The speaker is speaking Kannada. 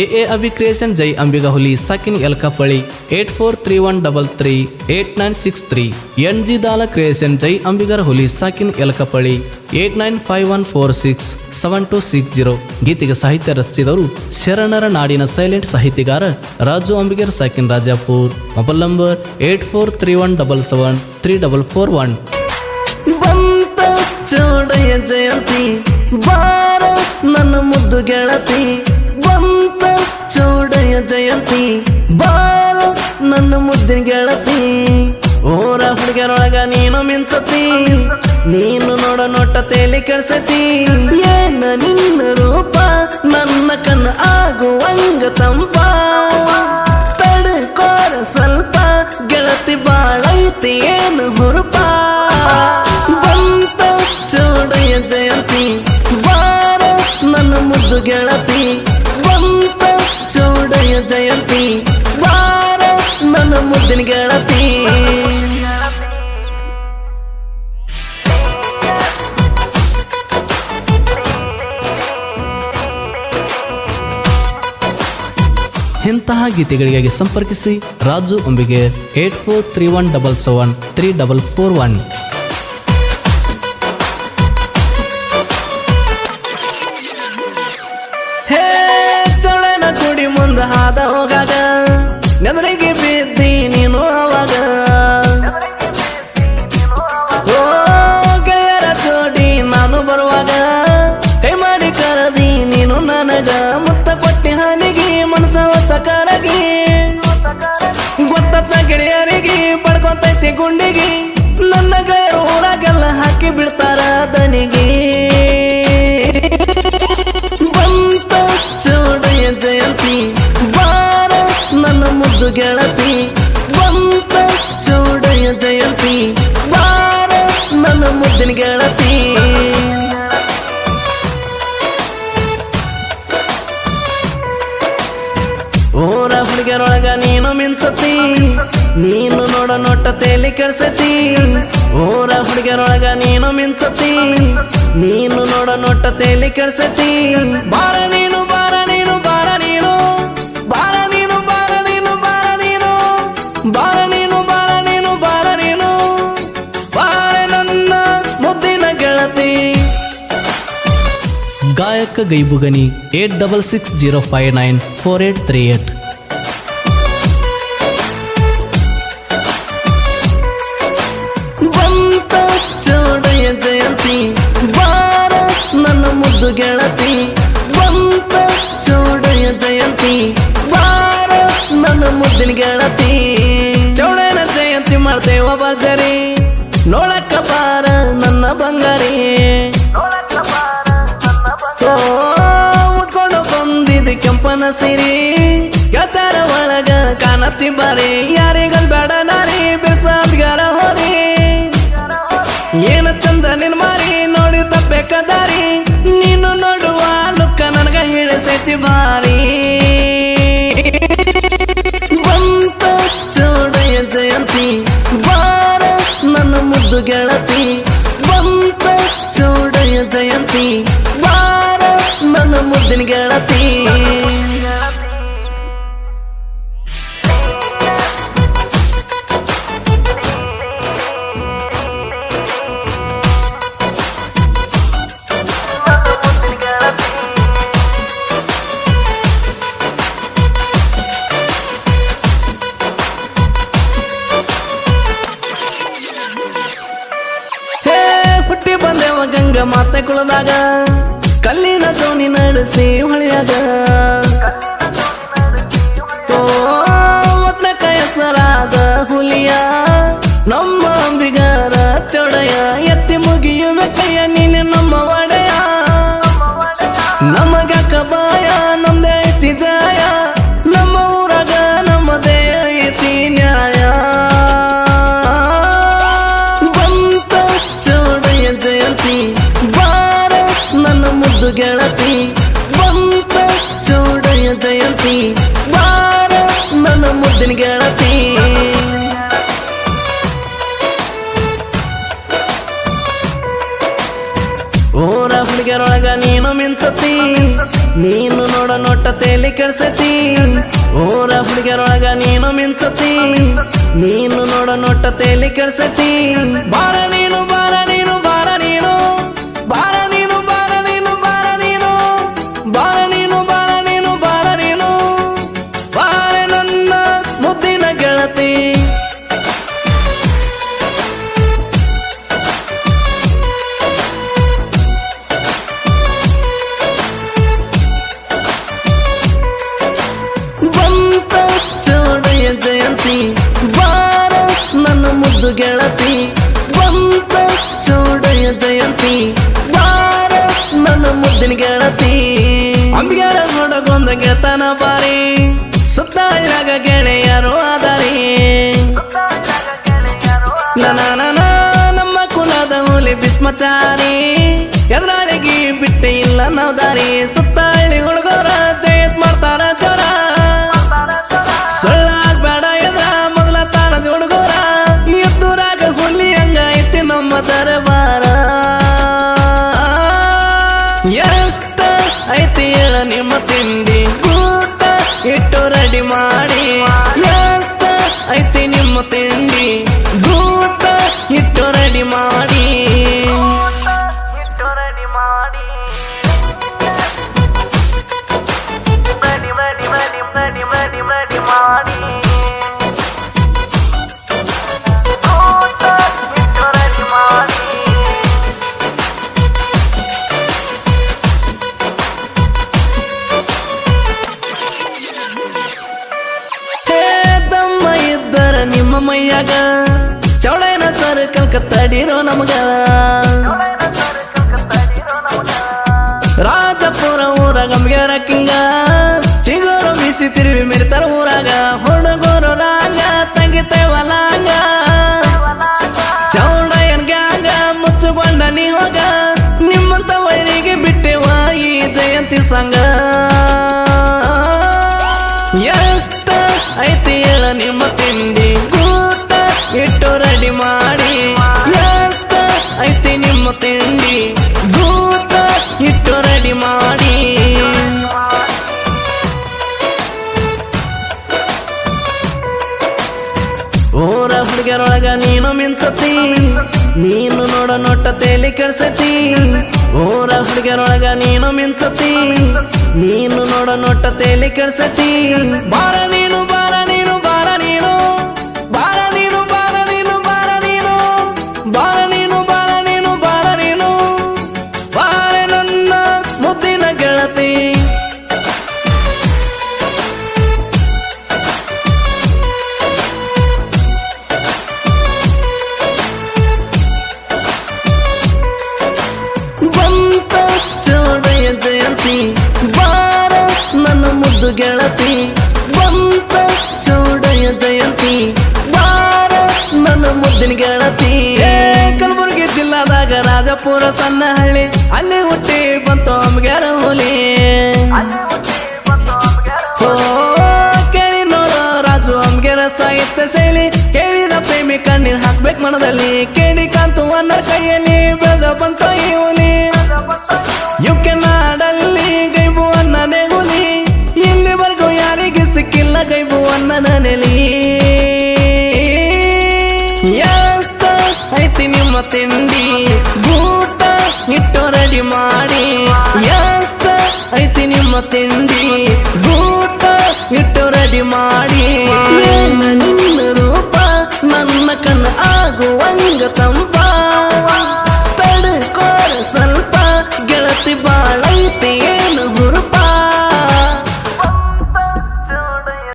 ಎ ಎ ಅಭಿ ಕ್ರಿಯೇಷನ್ ಜೈ ಅಂಬಿಗ ಹುಲಿ ಸಕಿನ್ Elkapali eight four three one double three eight nine six three. N G ದಾಲ ಕ್ರಿಯೇಷನ್ ಜೈ ಅಂಬಿಗರ ಹುಲಿ ಸಕಿನ್ Elkapali eight nine five one four six seven two six zero. ಗೀತೆಗೆ ಸಾಹಿತ್ಯ ರಚಿಸಿದವರು ಶರಣರ ನಾಡಿನ ಸೈಲೆಂಟ್ ಸಾಹಿತಿಗಾರ Raju Ambigar ಸಾಕಿನ್ Rajapur. Mobile number eight four three one double seven three double four one. ಜಯಂತಿ, ಬಾರ ನನ್ನ ಮುದ್ದು ಗೆಳತಿ ಬಂತ ಚೋಡಯ ಜಯಂತಿ, ಬಾರ ನನ್ನ ಮುದ್ದಿನ ಗೆಳತಿ. ಓರ ಹುಡುಗರೊಳಗ ನೀನು ಮಿಂತತಿ, ನೀನು ನೋಡ ನೋಟ ತೇಲಿ ಕಳ್ಸತಿ ಏನ ನಿನ್ನ ರೂಪ, ನನ್ನ ಕಣ್ಣು ಆಗುವಂಗ ತಂಪ. ಮುದ್ದಿನ ಗೆಳತಿ ಇಂತಹ ಗೀತೆಗಳಿಗಾಗಿ ಸಂಪರ್ಕಿಸಿ Raju Ambige eight four three one double seven three double four one. ಹೇ ಕುಡಿ ಮುಂದೆ ಹಾದ ಹೋಗಾಗ ಗೆಳೆಯರಿಗೆ ಪಡ್ಕೊಂತೈತಿ ಗುಂಡಿಗೆ. ನನ್ನ ಗೆಳೆಯರು ಊರಾಗೆಲ್ಲ ಹಾಕಿ ಬಿಡ್ತಾರ ದನಿಗೆ. ಬಂತ ಚೋಡಯ ಜಯಂತಿ ಬಾರ ನನ್ನ ಮುದ್ದು ಗೆಳತಿ. ನೋಟ ತೇಲಿ ಕೆಡ್ಸತಿ. ಊರ ಹುಡುಗರೊಳಗ ನೀನು ಮಿಂಚತಿ. ನೀನು ನೋಡ ನೋಟ ತೇಲಿ ಕೆಡ್ಸತಿ. ಬಾರ ನೀನು ಬಾರ ನೀನು ಬಾರ ನೀನು. ಬಾರ ನೀನು ಬಾರ ನೀನು ಬಾರ ನೀನು. ಬಾರ ನೀನು ಬಾರ ನೀನು ಬಾರ ನೀನು. ಬಾರ ನನ್ನ ಮುದ್ದಿನ ಗೆಳತಿ. ಗಾಯಕ ಗೈಬುಗನಿ eight double six zero five nine four eight three eight. ಕೆಂಪನ ಸಿರಿ ಗೆಳತರ ಒಳಗ ಕಾಣತಿ ಬಾರಿ. ಯಾರಿಗಲ್ ಬೇಡ ನಾರಿ ಬಿರ್ಸಾದ್ಗಾರ ಹೋರಿ. ಏನ ಚಂದ ನಿನ್ ಮಾರಿ, ನೋಡಿ ತಪ್ಪೆ ಕದಾರಿ. ನೀನು ನೋಡುವ ಲುಕ್ಕ ನನಗ ಹಿಡಿಸೈತಿ ಭಾರಿ. ಗೆಳತಿ. ಹುಟ್ಟಿ ಬಂದೆವ ಗಂಗ ಮಾತೆ ಕುಳದಾಗ ಕಲ್ಲಿನ ದೋಣಿ ನಡೆಸಿ ಹೊಳೆಯಾಗ ಹುಡುಗರೊಳಗ ನೀನು ಮಿಂತತಿ. ನೀನು ನೋಡ ನೋಟ ತೇಲಿ ಕೆಡ್ಸತಿ. ಓರ ಹುಡುಗರೊಳಗ ನೀನು ಮಿಂತತಿ. ನೀನು ನೋಡ ನೋಟ ತೇಲಿ ಕೆಡ್ಸತಿ. ಬಾರ ಬಾರ ನೀನು ಬಾರ ನೀನು ಬಾರ ನೀನು, ಬಾರ ಗೆತನ ಬಾರಿ ಸುತ್ತ ಇರಾಗ ಗೆಳೆಯರು ಆದರಿ. ನನ ನಮ್ಮ ಕುಲದ ಹುಲಿ ಭೀಷ್ಮಚಾರಿ. ಎದುರಾಳಿಗೆ ಬಿಟ್ಟೆ ಇಲ್ಲ ನಾವು ದಾರಿ. ನಿಮ್ಮ ಮೈಯಾಗ ಚೌಡೈನ ಸರ್ ಕಲ್ಕತ್ತಡಿರೋ ನಮಗ ರಾಜಪುರ ಊರ ಗಮ್ಗೆರ ಕಿಂಗ ಚಿಗೋರು ಬಿಸಿ ತಿರುವಿ ಮಿರ್ತಾರ ಊರಾಗ. ಹುಡುಗರು ಊರ ಹುಡುಗಿಯರೊಳಗ ನೀನು ಮಿಂತತಿ. ನೀನು ನೋಡ ನೋಟ ತೇಲಿ ಕೆಡ್ಸತಿ. ಓರ ಹುಡುಗರೊಳಗ ನೀನು ಮಿಂತತಿ. ನೀನು ನೋಡ ನೋಟ ತೇಲಿ ನೀನು ಬಾರ ನೀನು ಗೆಳತಿ, ಬಂತ ಚೌಡಯ್ಯ ಜಯಂತಿ, ಬಾರ ನನ್ನ ಮುದ್ದಿನ ಗೆಳತಿ. ಕಲಬುರಗಿ ಜಿಲ್ಲಾದಾಗ ರಾಜಪುರ ಸಣ್ಣ ಹಳ್ಳಿ ಅಲ್ಲಿ ಹುಟ್ಟಿ ಬಂತು ಅಮ್ಗ್ಯಾರ ಹುಲಿ. ಕೇಳಿ ನೋಡೋ ರಾಜು ಅಮ್ಗೆರ ಸಾಹಿತ್ಯ ಶೈಲಿ ಕೇಳಿದ ಪ್ರೇಮಿ ಕಣ್ಣೀರ್ ಹಾಕ್ಬೇಕು ಮನದಲ್ಲಿ ಕೇಳಿ ಕಾಂತು ಅನ್ನರ್ ಕೈಯಲ್ಲಿ ಬೆಳೆದ ಬಂತು ಈ ಹುಲಿ.